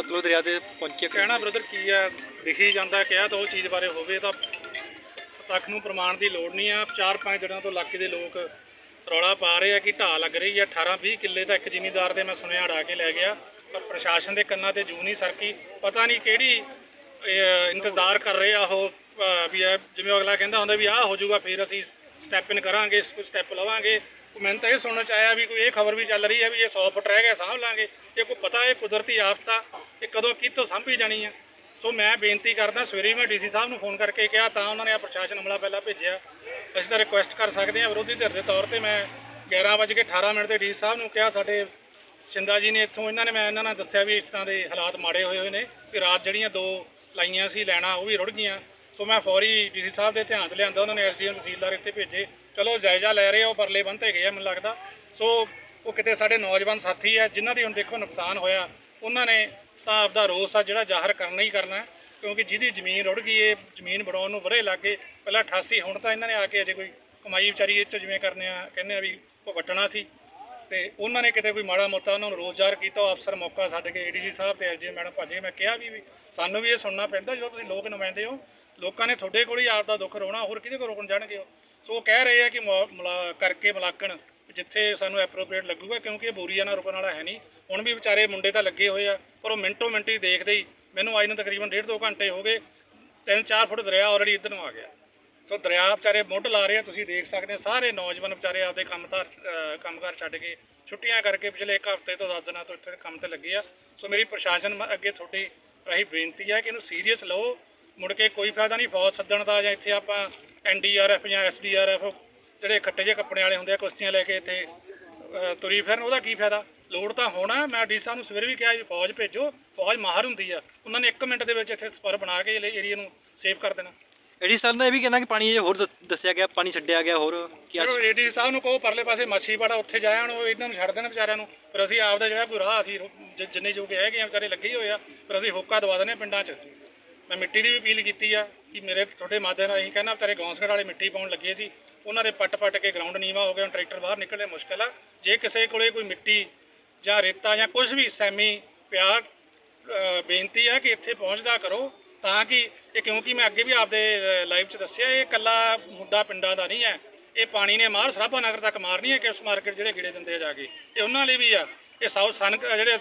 ਸਤਲੁਜ ਦਰਿਆ ਤੇ ਪਹੁੰਚੇ ਕਹਿਣਾ ਬ੍ਰਦਰ ਕੀ ਆ ਦਿਖੀ ਜਾਂਦਾ ਕਿਹਾ ਤਾਂ ਉਹ ਚੀਜ਼ ਬਾਰੇ ਹੋਵੇ ਤਾਂ ਤੱਕ ਨੂੰ ਪ੍ਰਮਾਣ ਦੀ ਲੋੜ ਨਹੀਂ ਆ। ਚਾਰ ਪੰਜ ਦਿਨਾਂ ਤੋਂ ਇਲਾਕੇ ਦੇ ਲੋਕ ਰੌਲਾ ਪਾ ਰਹੇ ਆ ਕਿ ਢਾਹ ਲੱਗ ਰਹੀ ਆ। 18 20 ਕਿੱਲੇ ਤਾਂ ਇੱਕ ਜ਼ਿਮੀਂਦਾਰ ਦੇ ਮੈਂ ਸੁਣਿਆ ਅੜਾ ਕੇ ਲੈ ਗਿਆ ਪਰ ਪ੍ਰਸ਼ਾਸਨ ਦੇ ਕੰਨਾਂ ਤੇ ਜੂ ਨਹੀਂ ਸਰਕੀ। ਪਤਾ ਨਹੀਂ ਕਿਹੜੀ ਇੰਤਜ਼ਾਰ ਕਰ ਰਹੇ ਆ ਉਹ ਵੀ ਜਿਵੇਂ ਅਗਲਾ ਕਹਿੰਦਾ ਹੁੰਦਾ ਵੀ ਆਹ ਹੋ ਜਾਊਗਾ ਫਿਰ ਅਸੀਂ ਸਟੈਪ ਇਨ ਕਰਾਂਗੇ ਕੋਈ ਸਟੈਪ ਲਵਾਂਗੇ। ਮੈਨੂੰ ਤਾਂ ਇਹ ਸੁਣਨ ਚ ਆਇਆ ਵੀ ਕੋਈ ਇਹ ਖਬਰ ਵੀ ਚੱਲ ਰਹੀ ਹੈ ਵੀ ਇਹ 100 ਫੁੱਟ ਰਹਿ ਗਿਆ ਸਾਂਭ ਲਾਂਗੇ। ਇਹ ਕੋਈ ਪਤਾ ਇਹ ਕੁਦਰਤੀ ਆਫਤਾ, ਇਹ ਕਦੋਂ ਕਿੱਥੋਂ ਸਾਂਭੀ ਜਾਣੀ ਆ। ਸੋ ਮੈਂ ਬੇਨਤੀ ਕਰਦਾ, ਸਵੇਰੇ ਹੀ ਮੈਂ ਡੀਸੀ ਸਾਹਿਬ ਨੂੰ ਫੋਨ ਕਰਕੇ ਕਿਹਾ, ਤਾਂ ਉਹਨਾਂ ਨੇ ਆ ਪ੍ਰਸ਼ਾਸਨ ਅਮਲਾ ਪਹਿਲਾਂ ਭੇਜਿਆ। ਅਸੀਂ ਤਾਂ ਰਿਕੁਐਸਟ ਕਰ ਸਕਦੇ ਹਾਂ ਵਿਰੋਧੀ ਧਿਰ ਦੇ ਤੌਰ ਤੇ ਮੈਂ 11:18 ਮਿੰਟ ਤੇ ਡੀਸੀ ਸਾਹਿਬ ਨੂੰ ਕਿਹਾ, ਸਾਡੇ ਸ਼ਿੰਦਾ ਜੀ ਨੇ ਇੱਥੋਂ ਇਹਨਾਂ ਨੇ, ਮੈਂ ਇਹਨਾਂ ਨਾਲ ਦੱਸਿਆ ਵੀ ਇਸ ਤਰ੍ਹਾਂ ਦੇ ਹਾਲਾਤ ਮਾੜੇ ਹੋਏ ਹੋਏ ਨੇ ਕਿ ਰਾਤ ਜਿਹੜੀਆਂ ਦੋ ਲਾਈਆਂ ਸੀ, ਲੈਣਾ ਉਹ ਵੀ ਰੁੜ ਗਈਆਂ। ਸੋ ਮੈਂ ਫੌਰੀ ਡੀਸੀ ਸਾਹਿਬ ਦੇ ਧਿਆਨ 'ਚ ਲਿਆਂਦਾ, ਉਹਨਾਂ ਨੇ ਐਸਡੀਐਮ ਤਹਿਸੀਲਦਾਰ ਇੱਥੇ ਭੇਜੇ। ਚਲੋ ਜਾਇਜ਼ਾ ਲੈ ਰਹੇ ਆ ਉਹ ਪਰਲੇ ਬੰਨ ਗਏ ਆ ਮੈਨੂੰ ਲੱਗਦਾ। ਸੋ ਉਹ ਕਿਤੇ ਸਾਡੇ ਨੌਜਵਾਨ ਸਾਥੀ ਆ, ਜਿਨ੍ਹਾਂ ਦੀ ਹੁਣ ਦੇਖੋ ਨੁਕਸਾਨ ਹੋਇਆ, ਉਹਨਾਂ ਨੇ ਤਾਂ ਆਪਦਾ ਰੋਸ ਆ ਜਿਹੜਾ ਜ਼ਾਹਰ ਕਰਨਾ ਹੀ ਕਰਨਾ ਕਿਉਂਕਿ ਜਿਹਦੀ ਜ਼ਮੀਨ ਰੁੜ ਗਈ ਏ, ਜ਼ਮੀਨ ਬਣਾਉਣ ਨੂੰ ਵਰੇ ਲੱਗੇ ਪਹਿਲਾਂ 88 ਹੁਣ ਤਾਂ ਇਹਨਾਂ ਨੇ ਆ ਕੇ ਅਜੇ ਕੋਈ ਕਮਾਈ ਵਿਚਾਰੀ ਇਹ 'ਚ ਜਿਵੇਂ ਕਰਨੇ ਆ, ਕਹਿੰਦੇ ਆ ਵੀ ਉਹ ਵਟਣਾ ਸੀ। ਤੇ ਉਹਨਾਂ ਨੇ ਕਿਤੇ ਕੋਈ ਮਾੜਾ ਮੋਟਾ ਉਹਨਾਂ ਨੂੰ ਰੋਜ਼ਗਾਰ ਕੀਤਾ, ਉਹ ਅਫਸਰ ਮੌਕਾ ਛੱਡ ਕੇ ਏਡੀਜੀ ਸਾਹਿਬ ਤੇ ਐਸਜੀ ਮੈਡਮ ਭੱਜੇ, ਮੈਂ ਕਿਹਾ ਵੀ ਵੀ ਸਾਨੂੰ ਵੀ ਇਹ ਸੁਣਨਾ ਪੈਂਦਾ ਜਦੋਂ ਤੁਸੀਂ ਲੋਕ ਨੁਮਾਇੰਦੇ ਹੋ, ਲੋਕਾਂ ਨੇ ਤੁਹਾਡੇ ਕੋਲ ਹੀ ਆਪ ਦਾ ਦੁੱਖ ਰੋਣਾ, ਹੋਰ ਕਿਹਦੇ ਕੋਲ ਰੋਕਣ ਜਾਣਗੇ ਉਹ? ਸੋ ਉਹ ਕਹਿ ਰਹੇ ਆ ਕਿ ਮੁਆ- ਮੁਲਾ- ਕਰਕੇ ਮਲਾਕਣ ਜਿੱਥੇ ਸਾਨੂੰ ਐਪਰੋਪ੍ਰੀਏਟ ਲੱਗੂਗਾ, ਕਿਉਂਕਿ ਇਹ ਬੋਰੀਆ ਨਾਲ ਰੁਕਣ ਵਾਲਾ ਹੈ ਨਹੀਂ। ਹੁਣ ਵੀ ਵਿਚਾਰੇ ਮੁੰਡੇ ਤਾਂ ਲੱਗੇ ਹੋਏ ਆ, ਪਰ ਉਹ ਮਿੰਟੋ ਮਿੰਟ ਹੀ ਦੇਖਦੇ ਹੀ, ਮੈਨੂੰ ਆਈ ਨੂੰ ਤਕਰੀਬਨ ਡੇਢ ਦੋ ਘੰਟੇ ਹੋ ਗਏ, ਤਿੰਨ ਚਾਰ ਫੁੱਟ ਦਰਿਆ ਆਲਰੇਡੀ ਇੱਧਰ ਨੂੰ ਆ ਗਿਆ। ਸੋ ਦਰਿਆ ਵਿਚਾਰੇ ਮੁੱਢ ਲਾ ਰਹੇ ਆ, ਤੁਸੀਂ ਦੇਖ ਸਕਦੇ ਹੋ ਸਾਰੇ ਨੌਜਵਾਨ ਵਿਚਾਰੇ ਆਪਦੇ ਕੰਮ ਤਾਂ ਕੰਮਕਾਰ ਛੱਡ ਕੇ, ਛੁੱਟੀਆਂ ਕਰਕੇ ਪਿਛਲੇ ਇੱਕ ਹਫ਼ਤੇ ਤੋਂ 10 ਦਿਨਾਂ ਤੋਂ ਇੱਥੇ ਕੰਮ ਤੇ ਲੱਗੇ ਆ। ਸੋ ਮੇਰੀ ਪ੍ਰਸ਼ਾਸਨ ਅੱਗੇ ਤੁਹਾਡੀ ਰਾਹੀਂ ਬੇਨਤੀ ਹੈ ਕਿ ਇਹਨੂੰ ਸੀਰੀਅਸ ਲਓ। ਮੁੜ ਕੇ ਕੋਈ ਫਾਇਦਾ ਨਹੀਂ, ਫੌਜ ਸੱਦਣ ਦਾ ਜਾਂ ਇੱਥੇ ਆਪਾਂ ਐਨਡੀਆਰਐਫ ਜਾਂ ਐਸਡੀਆਰਐਫ ਜਿਹੜੇ ਖੱਟੇ ਜਿਹੇ ਕੱਪੜੇ ਵਾਲੇ ਹੁੰਦੇ ਆ ਕੁਸ਼ਤੀਆਂ ਲੈ ਕੇ ਇੱਥੇ ਤੁਰੀ ਫਿਰਨ ਉਹਦਾ ਕੀ ਫਾਇਦਾ? ਲੋੜ ਤਾਂ ਹੋਣਾ ਮੈਂ ਡੀ ਸਾਹਿਬ ਨੂੰ ਸਵੇਰੇ ਵੀ ਕਿਹਾ ਵੀ ਫੌਜ ਭੇਜੋ ਫੌਜ ਮਾਹਰ ਹੁੰਦੀ ਆ। ਉਹਨਾਂ ਨੇ 1 ਮਿੰਟ ਦੇ ਵਿੱਚ ਇੱਥੇ ਸਪਰ ਬਣਾ ਕੇ ਏਰੀਆ ਨੂੰ ਸੇਵ ਕਰ ਦੇਣਾ। ਏਡੀ ਸਰ ਨੇ ਇਹ ਵੀ ਕਹਿਣਾ ਕਿ ਪਾਣੀ ਜੇ ਹੋਰ ਦੱਸ- ਦੱਸਿਆ ਗਿਆ ਪਾਣੀ ਛੱਡਿਆ ਗਿਆ ਹੋਰ ਕੀ ਚਲੋ ਏਡੀ ਸਾਹਿਬ ਨੂੰ ਕਹੋ ਪਰਲੇ ਪਾਸੇ ਮਾਛੀਵਾੜਾ ਉੱਥੇ ਜਾਣ ਉਹ ਇਹਨਾਂ ਨੂੰ ਛੱਡ ਦੇਣ ਵਿਚਾਰਿਆਂ ਨੂੰ। ਪਰ ਅਸੀਂ ਆਪਦਾ ਜਿਹੜਾ ਕੋਈ ਰਾਹ ਅਸੀਂ ਜ- ਜਿੰਨੇ ਜੋਗੇ ਹੈਗੇ ਆ ਵਿਚਾਰੇ ਲੱਗੇ ਹੋਏ ਆ ਪਰ ਅਸੀਂ ਹੋਕਾ ਦਵਾ ਹਾਂ ਪਿੰਡਾਂ 'ਚ। ਮੈਂ ਮਿੱਟੀ ਦੀ ਵੀ ਅਪੀਲ ਕੀਤੀ ਆ ਕਿ ਮੇਰੇ ਤੁਹਾਡੇ ਮਾਧਿਅਮ ਨਾਲ ਅਸੀਂ ਕਹਿੰਦਾ ਤੇਰੇ ਗੌਂਸਗੜ ਵਾਲੇ ਮਿੱਟੀ ਪਾਉਣ ਲੱਗੇ ਸੀ, ਉਹਨਾਂ ਦੇ ਪੱਟ ਪੱਟ ਕੇ ਗਰਾਊਂਡ ਨੀਵਾ ਹੋ ਗਿਆ ਹੁਣ ਟਰੈਕਟਰ ਬਾਹਰ ਨਿਕਲਣੇ ਮੁਸ਼ਕਲ ਆ। ਜੇ ਕਿਸੇ ਕੋਲੇ ਕੋਈ ਮਿੱਟੀ ਜਾਂ ਰੇਤਾ ਜਾਂ ਕੁਝ ਵੀ ਸੈਮੀ ਪਿਆ ਬੇਨਤੀ ਆ ਕਿ ਇੱਥੇ ਪਹੁੰਚਦਾ ਕਰੋ ਤਾਂ ਕਿ ਇਹ ਕਿਉਂਕਿ ਮੈਂ ਅੱਗੇ ਵੀ ਆਪਦੇ ਲਾਈਵ 'ਚ ਦੱਸਿਆ, ਇਹ ਇਕੱਲਾ ਮੁੱਦਾ ਪਿੰਡਾਂ ਦਾ ਨਹੀਂ ਹੈ। ਇਹ ਪਾਣੀ ਨੇ ਮਾਰ, ਸਰਾਭਾ ਨਗਰ ਤੱਕ ਮਾਰਨੀ ਹੈ ਕਿ ਉਸ ਮਾਰਕੀਟ ਜਿਹੜੇ ਗਿੜੇ ਦਿੰਦੇ ਆ ਜਾ ਕੇ। ਇਹ ਉਹਨਾਂ ਲਈ ਵੀ ਆ। ਇਹ ਸਾਊਥ ਸਨ, ਜਿਹੜੇ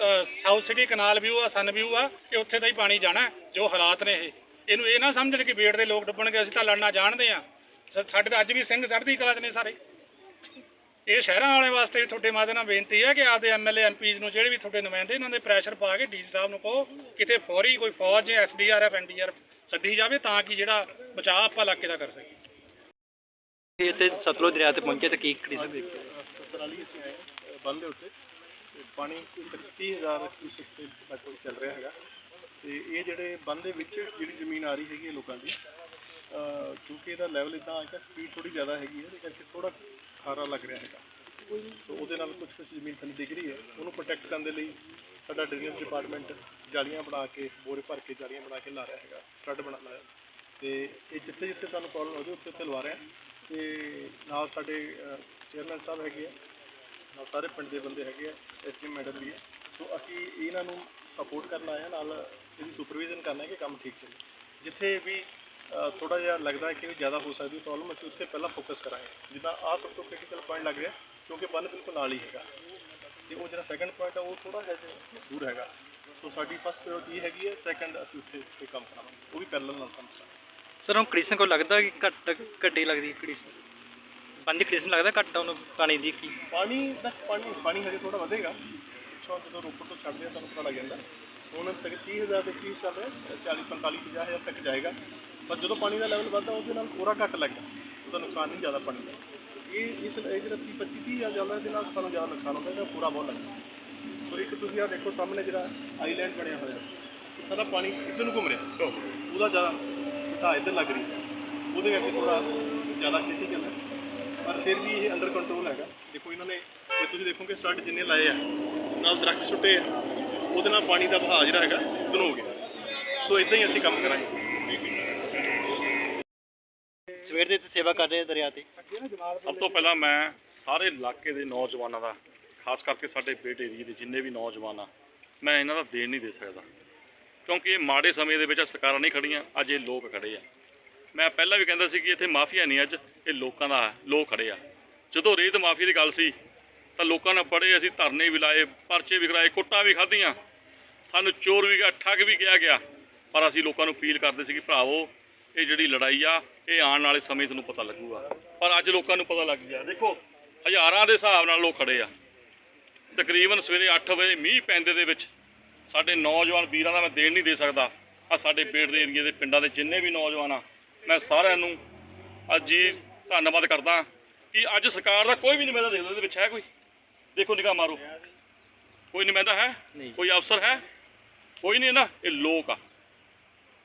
ਸਾਊਥ ਸਿਟੀ ਕਨਾਲ ਵਿਊ ਆ ਸਨ ਵਿਊ ਆ ਇਹ ਉੱਥੇ ਦਾ ਹੀ ਪਾਣੀ ਜਾਣਾ ਜੋ ਹਾਲਾਤ ਨੇ ਇਹ। ਇਹਨੂੰ ਇਹ ਨਾ ਸਮਝਣ ਕਿ ਬੇੜ ਦੇ ਲੋਕ ਡੁੱਬਣਗੇ ਅਸੀਂ ਤਾਂ ਲੜਨਾ ਜਾਣਦੇ ਆ। ਸਾਡੇ ਤਾਂ ਅੱਜ ਵੀ ਸਿੰਘ ਚੜ੍ਹਦੀ ਕਲਾ 'ਚ ਨੇ ਸਾਰੇ। ਇਹ ਸ਼ਹਿਰਾਂ ਵਾਲੇ ਵਾਸਤੇ ਵੀ ਤੁਹਾਡੇ ਮਾਧਿਅਮ ਨਾਲ ਬੇਨਤੀ ਹੈ ਕਿ ਆਪਦੇ ਐਮਐਲਏ ਐਮਪੀਜ਼ ਨੂੰ ਜਿਹੜੇ ਵੀ ਤੁਹਾਡੇ ਨੁਮਾਇੰਦੇ ਇਹਨਾਂ ਦੇ ਪ੍ਰੈਸ਼ਰ ਪਾ ਕੇ ਡੀਸੀ ਸਾਹਿਬ ਨੂੰ ਕਹੋ ਕਿਤੇ ਫੌਰੀ ਕੋਈ ਫੌਜ ਐਸਡੀਆਰਐਫ ਐਨਡੀਆਰ ਸੱਦੀ ਜਾਵੇ ਤਾਂ ਕਿ ਜਿਹੜਾ ਬਚਾਅ ਆਪਾਂ ਇਲਾਕੇ ਦਾ ਕਰ ਸਕੀਏ। ਇੱਥੇ ਸਤਲੁਜ ਦਰਿਆ ਤੇ ਪਹੁੰਚੇ ਤੇ ਕੀ ਕੰਡੀਸ਼ਨ ਦੇਖੀ ਸਸਰਾਲੀ ਅਸੀਂ ਆਏ ਹਾਂ, ਬੰਦ ਉੱਤੇ। ਤੇ ਪਾਣੀ 30000 ਕਿਊਸੈਕ ਤੇ ਲਗਭਗ ਚੱਲ ਰਿਹਾ ਹੈਗਾ। ਤੇ ਇਹ ਜਿਹੜੇ ਬੰਦ ਦੇ ਵਿੱਚ ਜਿਹੜੀ ਜ਼ਮੀਨ ਆ ਰਹੀ ਹੈਗੀ ਹੈ ਲੋਕਾਂ ਦੀ, ਅਹ ਕਿਉਂਕਿ ਇਹਦਾ ਲੈਵਲ ਇਦਾਂ ਆ ਕਿ ਸਪੀਡ ਥੋੜੀ ਜ਼ਿਆਦਾ ਹੈਗੀ ਹੈ ਤੇ ਕਰਕੇ ਥੋੜਾ ਖਾਰਾ ਲੱਗ ਰਿਹਾ ਹੈਗਾ। ਸੋ ਉਹਦੇ ਨਾਲ ਕੁਝ ਕੁਝ ਜ਼ਮੀਨ ਥੱਲੇ ਡਿੱਗ ਰਹੀ ਹੈ, ਉਹਨੂੰ ਪ੍ਰੋਟੈਕਟ ਕਰਨ ਦੇ ਲਈ ਸਾਡਾ ਡਰੇਨੇਜ ਡਿਪਾਰਟਮੈਂਟ ਜਾਲੀਆਂ ਬਣਾ ਕੇ, ਬੋਰੇ ਭਰ ਕੇ ਜਾਲੀਆਂ ਬਣਾ ਕੇ ਲਾ ਰਿਹਾ ਹੈਗਾ, ਸਟੱਡ ਬਣਾ ਲਾਇਆ ਤੇ ਇਹ ਜਿੱਥੇ ਜਿੱਥੇ ਸਾਨੂੰ ਪ੍ਰੋਬਲਮ ਹੋਵੇ ਉੱਥੇ ਉੱਥੇ ਲਵਾ ਰਹੇ। ਹਾਂ ਤੇ ਨਾਲ ਸਾਡੇ ਚੇਅਰਮੈਨ ਸਾਹਿਬ ਹੈਗੇ ਆ ਨਾਲ ਸਾਰੇ ਪਿੰਡ ਦੇ ਬੰਦੇ ਹੈਗੇ ਆ ਐਸਡੀ ਮੈਡਮ ਵੀ ਹੈ। ਸੋ ਅਸੀਂ ਇਹਨਾਂ ਨੂੰ ਸਪੋਰਟ ਕਰਨ ਆਏ ਹਾਂ ਨਾਲ ਇਹਦੀ ਸੁਪਰਵਿਜ਼ਨ ਕਰਨਾ ਕਿ ਕੰਮ ਠੀਕ ਚੱਲੇ। ਜਿੱਥੇ ਵੀ ਥੋੜਾ ਜਿਹਾ ਲੱਗਦਾ ਹੈ ਕਿ ਵੀ ਜ਼ਿਆਦਾ ਹੋ ਸਕਦੀ ਪ੍ਰੋਬਲਮ ਅਸੀਂ ਉੱਥੇ ਪਹਿਲਾਂ ਫੋਕਸ ਕਰਾਂਗੇ। ਜਿੱਦਾਂ ਆਹ ਸਭ ਤੋਂ ਕ੍ਰਿਟੀਕਲ ਪੁਆਇੰਟ ਲੱਗ ਰਿਹਾ, ਕਿਉਂਕਿ ਬੰਨ ਬਿਲਕੁਲ ਨਾਲ ਹੀ ਹੈਗਾ। ਤੇ ਉਹ ਜਿਹੜਾ ਸੈਕੰਡ ਪੁਆਇੰਟ ਆ, ਉਹ ਥੋੜਾ ਜਿਹਾ ਜਿਹਾ ਦੂਰ ਹੈਗਾ। ਸੋ ਸਾਡੀ ਫਸਟ ਪ੍ਰਾਇੋਰਟੀ ਇਹ ਹੈਗੀ ਹੈ ਸੈਕੰਡ ਅਸੀਂ ਉੱਥੇ ਉੱਤੇ ਕੰਮ ਕਰਾਂਗੇ। ਉਹ ਵੀ ਪੈਰਲਲ ਨਾਲ ਕੰਮ ਕਰਾਂਗੇ। ਸਰ, ਹੁਣ ਕੰਡੀਸ਼ਨ ਕੋ ਲੱਗਦਾ ਕਿ ਘੱਟ ਘੱਟੀ ਲੱਗਦੀ ਪੰਜ ਕੰਡੀਸ਼ਨ ਲੱਗਦਾ ਘੱਟ ਉਹਨੂੰ ਪਾਣੀ ਦੀ ਕੀ? ਪਾਣੀ ਦਾ ਪਾਣੀ ਪਾਣੀ ਹਜੇ ਥੋੜਾ ਵਧੇਗਾ। ਪਿੱਛੋਂ ਜਦੋਂ ਰੋਪੜ ਤੋਂ ਛੱਡਦੇ ਆ ਤੁਹਾਨੂੰ ਪਤਾ ਲੱਗ ਜਾਂਦਾ। ਹੁਣ ਤੱਕ 30000 ਦੇ ਕੀ ਚੱਲ ਰਿਹਾ 40 45 50000 ਤੱਕ ਜਾਏਗਾ। ਪਰ ਜਦੋਂ ਪਾਣੀ ਦਾ ਲੈਵਲ ਵੱਧਦਾ ਉਹਦੇ ਨਾਲ ਥੋੜਾ ਘੱਟ ਲੱਗਦਾ ਉਹਦਾ ਨੁਕਸਾਨ ਨਹੀਂ ਜ਼ਿਆਦਾ ਪਾਣੀ ਦਾ। ਇਹ ਇਸ ਇਹ ਜਿਹੜਾ 30 25 30000 ਚੱਲਦਾ ਇਹਦੇ ਨਾਲ ਸਾਨੂੰ ਜ਼ਿਆਦਾ ਨੁਕਸਾਨ ਹੁੰਦਾ ਇਹਦਾ ਪੂਰਾ ਬਹੁਤ ਲੱਗਦਾ। ਸੋ ਇੱਕ ਤੁਸੀਂ ਆ ਦੇਖੋ ਸਾਹਮਣੇ ਜਿਹੜਾ ਆਈਲੈਂਡ ਬਣਿਆ ਹੋਇਆ। ਇਹ ਸਾਰਾ ਪਾਣੀ ਇੱਧਰ ਨੂੰ ਘੁੰਮ ਰਿਹਾ। ਉਹਦਾ ਜ਼ਿਆਦਾ ਤਾਂ ਇੱਧਰ ਲੱਗ ਰਹੀ ਹੈ। ਉਹਦੇ ਕਰਕੇ ਥੋੜਾ ਜ਼ਿਆਦਾ critical ਹੈ ਪਰ ਫਿਰ ਵੀ ਇਹ ਅੰਡਰ ਕੰਟਰੋਲ ਹੈਗਾ। ਦੇਖੋ ਇਹਨਾਂ ਨੇ ਜੇ ਤੁਸੀਂ ਦੇਖੋਗੇ ਸੱਡ ਜਿੰਨੇ ਲਾਏ ਆ ਨਾਲ ਦਰਖਤ ਸੁੱਟੇ ਆ ਉਹਦੇ ਨਾਲ ਪਾਣੀ ਦਾ ਵਹਾਅ ਜਿਹੜਾ ਹੈਗਾ ਉਦੋਂ ਹੋ ਗਿਆ। ਸੋ ਇਦਾਂ ਹੀ ਅਸੀਂ ਕੰਮ ਕਰਾਂਗੇ। ਸਵੇਰ ਦੇ ਇੱਥੇ ਸੇਵਾ ਕਰ ਰਹੇ ਦਰਿਆ ਤੇ? ਸਭ ਤੋਂ ਪਹਿਲਾਂ ਮੈਂ ਸਾਰੇ ਇਲਾਕੇ ਦੇ ਨੌਜਵਾਨਾਂ ਦਾ ਖਾਸ ਕਰਕੇ ਸਾਡੇ ਬੇਟ ਏਰੀਏ ਦੇ ਜਿੰਨੇ ਵੀ ਨੌਜਵਾਨ ਆ ਮੈਂ ਇਹਨਾਂ ਦਾ ਦੇਣ ਨਹੀਂ ਦੇ ਸਕਦਾ। ਕਿਉਂਕਿ ਇਹ ਮਾੜੇ ਸਮੇਂ ਦੇ ਵਿੱਚ ਸਰਕਾਰਾਂ ਨਹੀਂ ਖੜੀਆਂ ਅੱਜ ਇਹ ਲੋਕ ਖੜੇ ਆ। ਮੈਂ ਪਹਿਲਾਂ ਵੀ ਕਹਿੰਦਾ ਸੀ ਕਿ ਇੱਥੇ ਮਾਫੀਆ ਨਹੀਂ ਅੱਜ ਇਹ ਲੋਕਾਂ ਦਾ ਹੈ, ਲੋਕ ਖੜੇ ਆ। ਜਦੋਂ ਰੇਤ ਮਾਫੀ ਦੀ ਗੱਲ ਸੀ ਤਾਂ ਲੋਕਾਂ ਨੇ ਬੜੇ ਅਸੀਂ ਧਰਨੇ ਵੀ ਲਾਏ ਪਰਚੇ ਵੀ ਕਰਾਏ ਕੁੱਟਾਂ ਵੀ ਖਾਧੀਆਂ। ਸਾਨੂੰ ਚੋਰ ਵੀ ਗਿਆ ਠੱਗ ਵੀ ਕਿਹਾ ਗਿਆ। ਪਰ ਅਸੀਂ ਲੋਕਾਂ ਨੂੰ ਅਪੀਲ ਕਰਦੇ ਸੀ ਕਿ ਭਰਾਵੋ ਇਹ ਜਿਹੜੀ ਲੜਾਈ ਆ ਇਹ ਆਉਣ ਵਾਲੇ ਸਮੇਂ ਤੁਹਾਨੂੰ ਪਤਾ ਲੱਗੂਗਾ। ਪਰ ਅੱਜ ਲੋਕਾਂ ਨੂੰ ਪਤਾ ਲੱਗ ਗਿਆ। ਦੇਖੋ ਹਜ਼ਾਰਾਂ ਦੇ ਹਿਸਾਬ ਨਾਲ ਲੋਕ ਖੜੇ ਆ। ਤਕਰੀਬਨ ਸਵੇਰੇ 8 ਵਜੇ ਮੀਂਹ ਪੈਂਦੇ ਦੇ ਵਿੱਚ ਸਾਡੇ ਨੌਜਵਾਨ ਵੀਰਾਂ ਦਾ ਮੈਂ ਦੇਣ ਨਹੀਂ ਦੇ ਸਕਦਾ। ਆ ਸਾਡੇ ਬੇੜ ਦੇ ਏਰੀਏ ਦੇ ਪਿੰਡਾਂ ਦੇ ਜਿੰਨੇ ਵੀ ਨੌਜਵਾਨ ਆ ਮੈਂ ਸਾਰਿਆਂ ਨੂੰ ਅੱਜ ਹੀ ਧੰਨਵਾਦ ਕਰਦਾ ਕਿ ਅੱਜ ਸਰਕਾਰ ਦਾ ਕੋਈ ਵੀ ਨੁਮਾਇੰਦਾ ਦੇਖ ਲਓ ਇਹਦੇ ਵਿੱਚ ਹੈ ਕੋਈ? ਦੇਖੋ ਨਿਗਾਹ ਮਾਰੋ। ਕੋਈ ਨੁਮਾਇੰਦਾ ਹੈ। ਕੋਈ ਅਫਸਰ ਹੈ? ਕੋਈ ਨਹੀਂ ਨਾ ਇਹ ਲੋਕ ਆ।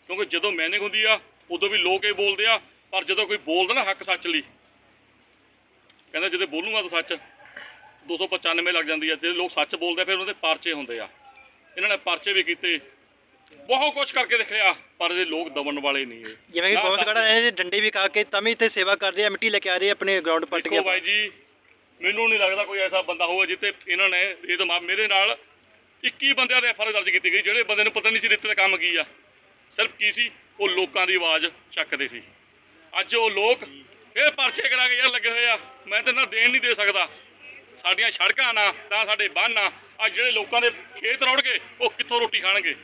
ਕਿਉਂਕਿ ਜਦੋਂ ਮੈਨਿੰਗ ਹੁੰਦੀ ਆ ਉਦੋਂ ਵੀ ਲੋਕ ਹੀ ਬੋਲਦੇ ਆ ਪਰ ਜਦੋਂ ਕੋਈ ਬੋਲਦਾ ਨਾ ਹੱਕ ਸੱਚ ਲਈ ਕਹਿੰਦਾ ਜਦੋਂ ਬੋਲੂਗਾ ਤਾਂ ਸੱਚ। 295 ਲੱਗ ਜਾਂਦੀ ਆ ਜੇ ਲੋਕ ਸੱਚ ਬੋਲਦੇ ਫਿਰ ਉਹਨਾਂ ਦੇ ਪਰਚੇ ਹੁੰਦੇ ਆ। ਇਹਨਾਂ ਨੇ ਪਰਚੇ ਵੀ ਕੀਤੇ। ਬਹੁਤ ਕੁਝ ਕਰਕੇ ਦਿਖਿਆ ਪਰ ਇਹ ਲੋਕ ਦਮਨ ਵਾਲੇ ਨਹੀਂ ਇਹ। ਜਿਵੇਂ ਕਿ ਬਹੁਤ ਖੜਾ ਹੈ ਡੰਡੇ ਵੀ ਖਾ ਕੇ ਤਾਂ ਵੀ ਇੱਥੇ ਸੇਵਾ ਕਰ ਰਹੇ ਆ ਮਿੱਟੀ ਲੈ ਕੇ ਆ ਰਹੇ ਆ ਆਪਣੇ ਗਰਾਊਂਡ ਪੱਟ ਕੇ ਦੇਖੋ ਬਾਈ ਜੀ ਮੈਨੂੰ ਨਹੀਂ ਲੱਗਦਾ ਕੋਈ ਐਸਾ ਬੰਦਾ ਹੋਊਗਾ ਜਿੱਤੇ ਇਹਨਾਂ ਨੇ ਇਹ ਤਾਂ ਮੇਰੇ ਨਾਲ 21 ਬੰਦਿਆਂ ਦੇ ਐਫਆਰ ਦਰਜ ਕੀਤੀ ਗਈ ਜਿਹੜੇ ਬੰਦੇ ਨੂੰ ਪਤਾ ਨਹੀਂ ਸੀ ਰਿੱਤੇ ਦਾ ਕੰਮ ਕੀ ਆ। ਸਿਰਫ ਕੀ ਸੀ? ਉਹ ਲੋਕਾਂ ਦੀ ਆਵਾਜ਼ ਚੱਕਦੇ ਸੀ। ਅੱਜ ਉਹ ਲੋਕ ਇਹ ਪਰਚੇ ਕਰਾ ਕੇ ਯਾਰ ਲੱਗੇ ਹੋਏ ਆ। ਮੈਂ ਤਾਂ ਇਹਨਾਂ ਦੇਣ ਨਹੀਂ ਦੇ ਸਕਦਾ। ਸਾਡੀਆਂ ਸੜਕਾਂ ਨਾ ਤਾਂ ਸਾਡੇ ਬੰਨ ਆ ਅੱਜ ਜਿਹੜੇ ਲੋਕਾਂ ਦੇ ਖੇਤ ਰੋੜ ਗਏ ਉਹ ਕਿੱਥੋਂ ਰੋਟੀ ਖਾਣਗੇ?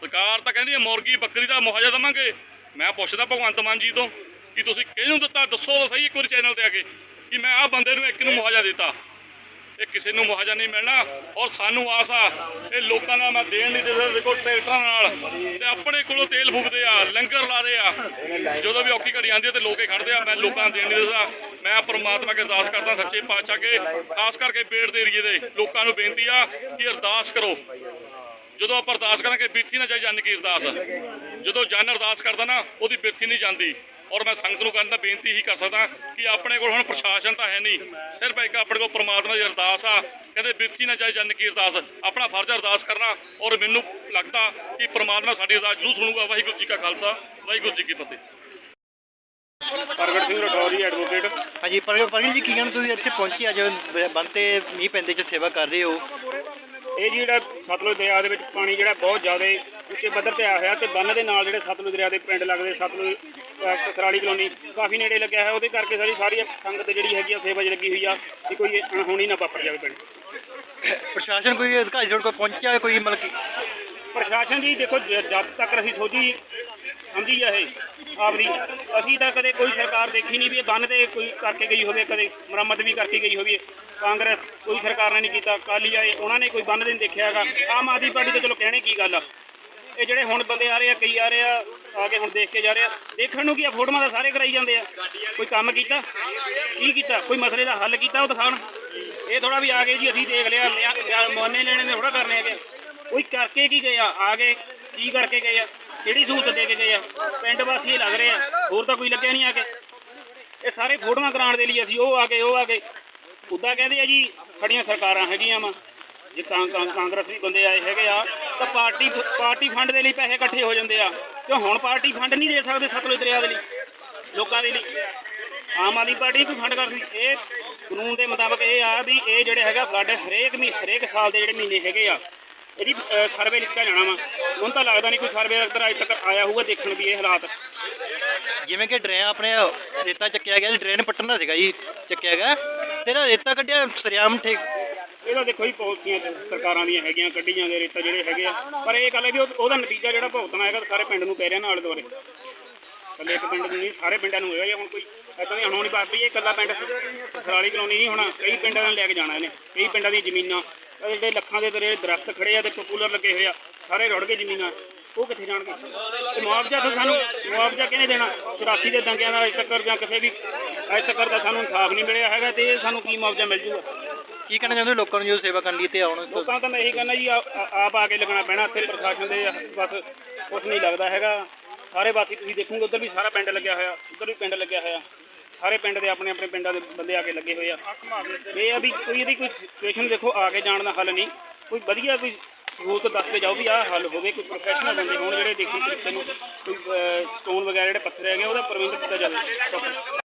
ਸਰਕਾਰ ਤਾਂ ਕਹਿੰਦੀ ਹੈ ਮੁਰਗੀ, ਬੱਕਰੀ ਦਾ ਮੁਆਵਜ਼ਾ ਦੇਵਾਂਗੇ। ਮੈਂ ਪੁੱਛਦਾ ਭਗਵੰਤ ਮਾਨ ਜੀ ਤੋਂ ਕਿ ਤੁਸੀਂ ਕਿਹਨੂੰ ਦਿੱਤਾ? ਦੱਸੋ ਤਾਂ ਸਹੀ ਇੱਕ ਵਾਰੀ ਚੈਨਲ ਤੇ ਆ ਕੇ ਕਿ ਮੈਂ ਆਹ ਬੰਦੇ ਨੂੰ ਇੱਕ ਨੂੰ ਮੁਆਵਜ਼ਾ ਦਿੱਤਾ। ਇਹ ਕਿਸੇ ਨੂੰ ਮੁਆਵਜ਼ਾ ਨਹੀਂ ਮਿਲਣਾ ਔਰ ਸਾਨੂੰ ਆਸ ਆ ਇਹ ਲੋਕਾਂ ਦਾ ਮੈਂ ਦੇਣ ਨਹੀਂ ਦੇ ਸਕਦਾ ਦੇਖੋ ਟਰੈਕਟਰਾਂ ਨਾਲ। ਤੇ ਆਪਣੇ ਕੋਲੋਂ ਤੇਲ ਫੂਕਦੇ ਆ, ਲੰਗਰ ਲਾ ਰਹੇ ਆ। ਜਦੋਂ ਵੀ ਔਖੀ ਘੜੀ ਆਉਂਦੀ ਹੈ ਤੇ ਲੋਕੇ ਖੜਦੇ ਆ, ਮੈਂ ਲੋਕਾਂ ਨੂੰ ਦੇਣ ਨਹੀਂ ਦੇ ਮੈਂ ਪ੍ਰਮਾਤਮਾ ਅੱਗੇ ਅਰਦਾਸ ਕਰਦਾ ਸੱਚੇ ਪਾਤਸ਼ਾਹ ਕੇ ਖਾਸ ਕਰਕੇ ਬੇੜ ਦੇ ਏਰੀਏ ਦੇ ਲੋਕਾਂ ਨੂੰ ਬੇਨਤੀ ਆ ਕਿ ਅਰਦਾਸ ਕਰੋ। ਜਦੋਂ ਆਪਾਂ ਅਰਦਾਸ ਕਰਾਂਗੇ ਬਿਰਥੀ ਨਾ ਜਾਈ ਜਨ ਕੀ ਅਰਦਾਸ। ਜਦੋਂ ਜਨ ਅਰਦਾਸ ਕਰਦਾ ਨਾ ਉਹਦੀ ਬਿਰਥੀ ਨਹੀਂ ਜਾਂਦੀ। ਔਰ ਮੈਂ ਸੰਗਤ ਨੂੰ ਕਰਨ ਦਾ ਬੇਨਤੀ ਹੀ ਕਰ ਸਕਦਾ ਕਿ ਆਪਣੇ ਕੋਲ ਹੁਣ ਪ੍ਰਸ਼ਾਸਨ ਤਾਂ ਹੈ ਨਹੀਂ। ਸਿਰਫ ਇੱਕ ਆਪਣੇ ਕੋਲ ਪ੍ਰਮਾਤਮਾ ਦੀ ਅਰਦਾਸ ਆ। ਕਹਿੰਦੇ ਬਿਰਥੀ ਨਾ ਜਾਈ ਜਨ ਕੀ ਅਰਦਾਸ। ਆਪਣਾ ਫਰਜ਼ ਅਰਦਾਸ ਕਰਨਾ। ਔਰ ਮੈਨੂੰ ਲੱਗਦਾ ਕਿ ਪ੍ਰਮਾਤਮਾ ਸਾਡੀ ਅਰਦਾਸ ਜ਼ਰੂਰ ਸੁਣੂਗਾ। ਵਾਹਿਗੁਰੂ ਜੀ ਕਾ ਖਾਲਸਾ ਵਾਹਿਗੁਰੂ ਜੀ ਕੀ ਫਤਿਹ। ਪ੍ਰਗਟ ਸਿੰਘ ਰਠੌਰੀ ਐਡਵੋਕੇਟ ਹਾਂਜੀ ਪਰ ਪਰ ਜੀ ਕੀ ਕਹਿਣਾ ਤੁਸੀਂ ਇੱਥੇ ਪਹੁੰਚੇ ਅੱਜ ਬੰਦ ਤੇ ਮੀਂਹ ਪੈਂਦੇ ਚ ਸੇਵਾ ਕਰ ਰਹੇ ਹੋ। ਇਹ ਜਿਹੜਾ ਸਤਲੁਜ ਦਰਿਆ ਦੇ ਵਿੱਚ ਪਾਣੀ ਜਿਹੜਾ ਬਹੁਤ ਜ਼ਿਆਦਾ ਉੱਚੇ ਪੱਧਰ ਤੇ ਆਇਆ ਹੋਇਆ ਤੇ ਬੰਨ ਦੇ ਨਾਲ ਜਿਹੜੇ ਸਤਲੁਜ ਦਰਿਆ ਦੇ ਪਿੰਡ ਲੱਗਦੇ ਸਤਲੁਜ ਅਹ, ਸਰਾਲੀ ਕਲੋਨੀ ਕਾਫੀ ਨੇੜੇ ਲੱਗਿਆ ਹੈ। ਉਹਦੇ ਕਰਕੇ ਸਾਰੀ ਸਾਰੀ ਸੰਗਤ ਜਿਹੜੀ ਹੈਗੀ ਆ ਸੇਵਾ 'ਚ ਲੱਗੀ ਹੋਈ ਆ ਕਿ ਕੋਈ ਅਣਹੋਣੀ ਨਾ ਵਾਪਰ ਜਾਵੇ ਪਿੰਡ। ਪ੍ਰਸ਼ਾਸਨ ਕੋਈ ਅਧਿਕਾਰੀ ਤੁਹਾਡੇ ਕੋਲ ਪਹੁੰਚਿਆ ਕੋਈ ਮਤਲਬ ਕਿ ਪ੍ਰਸ਼ਾਸਨ ਜੀ ਦੇਖੋ ਜਦ ਤੱਕ ਅਸੀਂ ਸੋਚੀ ਸਮਝੀ ਆ ਇਹ ਆਪਦੀ ਅਸੀਂ ਤਾਂ ਕਦੇ ਕੋਈ ਸਰਕਾਰ ਦੇਖੀ ਨਹੀਂ ਵੀ ਇਹ ਬੰਨ ਤੇ ਕੋਈ ਕਰਕੇ ਗਈ ਹੋਵੇ ਕਦੇ ਮੁਰੰਮਤ ਵੀ ਕਰਕੇ ਗਈ ਹੋਵੇ। ਕਾਂਗਰਸ ਕੋਈ ਸਰਕਾਰ ਨੇ ਨਹੀਂ ਕੀਤਾ ਕਾਲੀ ਆਏ, ਉਹਨਾਂ ਨੇ ਕੋਈ ਬੰਨ ਦੇ ਨਹੀਂ ਦੇਖਿਆ ਹੈਗਾ। ਆਮ ਆਦਮੀ ਪਾਰਟੀ ਤਾਂ ਚਲੋ ਕਹਿਣੇ ਕੀ ਗੱਲ ਆ। ਇਹ ਜਿਹੜੇ ਹੁਣ ਬੰਦੇ ਆ ਰਹੇ ਆ, ਕਈ ਆ ਰਹੇ ਆ ਆ ਕੇ ਹੁਣ ਦੇਖ ਕੇ ਜਾ ਰਹੇ ਆ। ਦੇਖਣ ਨੂੰ ਕੀ ਆ, ਫੋਟੋਆਂ ਤਾਂ ਸਾਰੇ ਕਰਾਈ ਜਾਂਦੇ ਆ। ਕੋਈ ਕੰਮ ਕੀਤਾ? ਕੀ ਕੀਤਾ? ਕੋਈ ਮਸਲੇ ਦਾ ਹੱਲ ਕੀਤਾ ਉਹ ਦਿਖਾਉਣ? ਇਹ ਥੋੜਾ ਵੀ ਆ ਗਏ ਜੀ, ਅਸੀਂ ਦੇਖ ਲਿਆ ਲਿਆ- ਮੋਨੇ ਲੈਣੇ ਨੇ ਥੋੜਾ ਕਰਨੇ ਹੈਗੇ। ਕੋਈ ਕਰਕੇ ਕੀ ਗਏ ਆ? ਆ ਗਏ, ਕੀ ਕਰਕੇ ਗਏ ਆ? ਕਿਹੜੀ ਸਹੂਲਤ ਦੇ ਕੇ ਗਏ ਆ? ਪਿੰਡ ਵਾਸੀ ਇਹ ਲੱਗ ਰਹੇ ਆ। ਹੋਰ ਤਾਂ ਕੋਈ ਲੱਗਿਆ ਨਹੀਂ ਆ ਕੇ। ਇਹ ਸਾਰੇ ਫੋਟੋਆਂ ਕਰਾਉਣ ਦੇ ਲਈ ਅਸੀਂ, ਉਹ ਆ ਗਏ, ਉਹ ਆ ਗਏ। ਉੱਦਾਂ ਕਹਿੰਦੇ ਆ ਜੀ ਖੜੀਆਂ ਸਰਕਾਰਾਂ ਹੈਗੀਆਂ ਵਾ। ਜੇ ਕਾਂ- ਕਾਂਗਰਸ ਵੀ ਬੰਦੇ ਆਏ ਹੈਗੇ ਆ, ਤਾਂ ਪਾਰਟੀ ਪਾਰਟੀ ਫੰਡ ਦੇ ਲਈ ਪੈਸੇ ਇਕੱਠੇ ਹੋ ਜਾਂਦੇ ਆ। ਕਿਉਂ ਹੁਣ ਪਾਰਟੀ ਫੰਡ ਨਹੀਂ ਦੇ ਸਕਦੇ ਸਤਲੁਜ ਦਰਿਆ ਦੇ ਲਈ, ਲੋਕਾਂ ਦੇ ਲਈ? ਆਮ ਆਦਮੀ ਪਾਰਟੀ ਕੋਈ ਫੰਡ ਕਰਦੀ। ਇਹ ਕਾਨੂੰਨ ਦੇ ਮੁਤਾਬਕ ਇਹ ਆ ਵੀ ਇਹ ਜਿਹੜੇ ਹੈਗਾ ਫਲੱਡ ਹਰੇਕ ਮਹੀਨੇ, ਹਰੇਕ ਸਾਲ ਦੇ ਜਿਹੜੇ ਮਹੀਨੇ ਹੈਗੇ ਆ, ਇਹਦੀ ਸਰਵੇ ਲਿਖਿਆ ਜਾਣਾ ਵਾ। ਹੁਣ ਤਾਂ ਲੱਗਦਾ ਨਹੀਂ ਕੋਈ ਸਰਵੇ ਅਜੇ ਤੱਕ ਆਇਆ ਹੋਊਗਾ ਦੇਖਣ ਵੀ ਇਹ ਹਾਲਾਤ। ਜਿਵੇਂ ਕਿ ਡਰੇਨ ਆਪਣੇ ਰੇਤਾ ਚੱਕਿਆ ਗਿਆ, ਡਰੇਨ ਪੱਟਣਾ ਸੀਗਾ ਜੀ, ਚੱਕਿਆ ਗਿਆ। ਤੇਰਾ ਰੇਤਾ ਕੱਢਿਆ ਸਰਿਆਮ ਠੀਕ। ਇਹਦਾ ਦੇਖੋ ਜੀ, ਪਾਲਿਸੀਆਂ ਤੇ ਸਰਕਾਰਾਂ ਦੀਆਂ ਹੈਗੀਆਂ ਕੱਢੀ ਜਾਂਦੇ ਰੇਤਾ ਜਿਹੜੇ ਹੈਗੇ ਆ। ਪਰ ਇਹ ਗੱਲ ਹੈ ਵੀ ਉਹ- ਉਹਦਾ ਨਤੀਜਾ ਜਿਹੜਾ ਭੁਗਤਣਾ ਹੈਗਾ, ਸਾਰੇ ਪਿੰਡ ਨੂੰ ਪੈ ਰਿਹਾ ਨਾਲ ਦੁਆਰੇ ਇਕੱਲੇ ਇੱਕ ਪਿੰਡ ਨੂੰ ਨਹੀਂ, ਸਾਰੇ ਪਿੰਡਾਂ ਨੂੰ ਹੋਏਗਾ ਜੇ ਹੁਣ ਕੋਈ ਇਦਾਂ ਦੀ ਅਣਹੋਣੀ ਬਾਤ ਵੀ ਇਹ ਇਕੱਲਾ ਪਿੰਡ ਸਰਾਲੀ ਕਲੋਨੀ ਨਹੀਂ ਹੋਣਾ। ਕਈ ਪਿੰਡਾਂ ਨੂੰ ਲੈ ਕੇ ਜਾਣਾ ਇਹਨੇ। ਕਈ ਪਿੰਡਾਂ ਦੀਆਂ ਜ਼ਮੀਨਾਂ ਇਹ ਜਿਹੜੇ ਲੱਖਾਂ ਦੇ ਤੇਰੇ ਦਰਖਤ ਖੜੇ ਆ ਤੇ ਪਪੂਲਰ ਲੱਗੇ ਹੋਏ ਆ। ਸਾਰੇ ਰੁੜ ਗਏ ਜ਼ਮੀਨਾਂ। ਉਹ ਕਿੱਥੇ ਜਾਣਗੇ? ਤੇ ਮੁਆਵਜ਼ਾ ਤਾਂ ਸਾਨੂੰ ਮੁਆਵਜ਼ਾ ਕਿਹਨੇ ਦੇਣਾ? 84 ਦੇ ਦੰਗਿਆਂ ਦਾ ਅਜੇ ਤੱਕ ਜਾਂ ਕਿਸੇ ਵੀ ਅਜੇ ਤੱਕ ਤਾਂ ਸਾਨੂੰ ਇਨਸਾਫ ਨਹੀਂ ਮਿਲਿਆ ਹੈਗਾ ਤੇ ਇਹ ਸਾਨੂੰ ਕੀ ਮੁਆਵਜ਼ਾ ਮਿਲ ਜੂਗਾ? ਕੀ ਕਹਿਣਾ ਚਾਹੁੰਦੇ ਹੋ ਲੋਕਾਂ ਨੂੰ ਜੋ ਸੇਵਾ ਕਰਨ ਲਈ ਤੇ ਆਉਣ ਤੋਂ? ਲੋਕਾਂ ਤਾਂ ਮੈਂ ਇਹੀ ਕਹਿੰਦਾ ਜੀ ਆ- ਆਪ ਆ ਕੇ ਲੱਗਣਾ ਪੈਣਾ ਇੱਥੇ ਪ੍ਰਸ਼ਾਸਨ ਦੇ ਬਸ ਕੁਝ ਨਹੀਂ ਲੱਗਦਾ ਹੈਗਾ। ਸਾਰੇ ਬਾਕੀ ਤੁਸੀਂ ਦੇਖੋਗੇ ਉਧਰ ਵੀ ਸਾਰਾ ਪਿੰਡ ਲੱਗਿਆ ਹੋਇਆ ਉਧਰ ਵੀ ਪਿੰਡ ਲੱਗਿਆ ਹੋਇਆ। ਸਾਰੇ ਪਿੰਡ ਦੇ ਆਪਣੇ ਆਪਣੇ ਪਿੰਡਾਂ ਦੇ ਬੰਦੇ ਆ ਕੇ ਲੱਗੇ ਹੋਏ ਆ। ਇਹ ਆ ਵੀ ਕੋਈ ਇਹਦੀ ਕੋਈ ਸਿਚੁਏਸ਼ਨ ਦੇਖੋ ਆ ਕੇ ਜਾਣ ਦਾ ਹੱਲ ਨਹੀਂ। ਕੋਈ ਵਧੀਆ ਕੋਈ ਸਹੂਲਤ ਦੱਸ ਕੇ ਜਾਓ ਵੀ ਆਹ ਹੱਲ ਹੋਵੇ ਕੋਈ ਪ੍ਰੋਫੈਸ਼ਨਲ ਬੰਦੇ ਹੋਣ ਜਿਹੜੇ ਦੇਖੀ ਤਰੀਕੇ ਨੂੰ ਕੋਈ ਸਟੋਨ ਵਗੈਰਾ ਜਿਹੜੇ ਪੱਥਰ ਹੈਗੇ ਉਹਦਾ ਪ੍ਰਬੰਧ ਕੀਤਾ ਜਾਵੇ।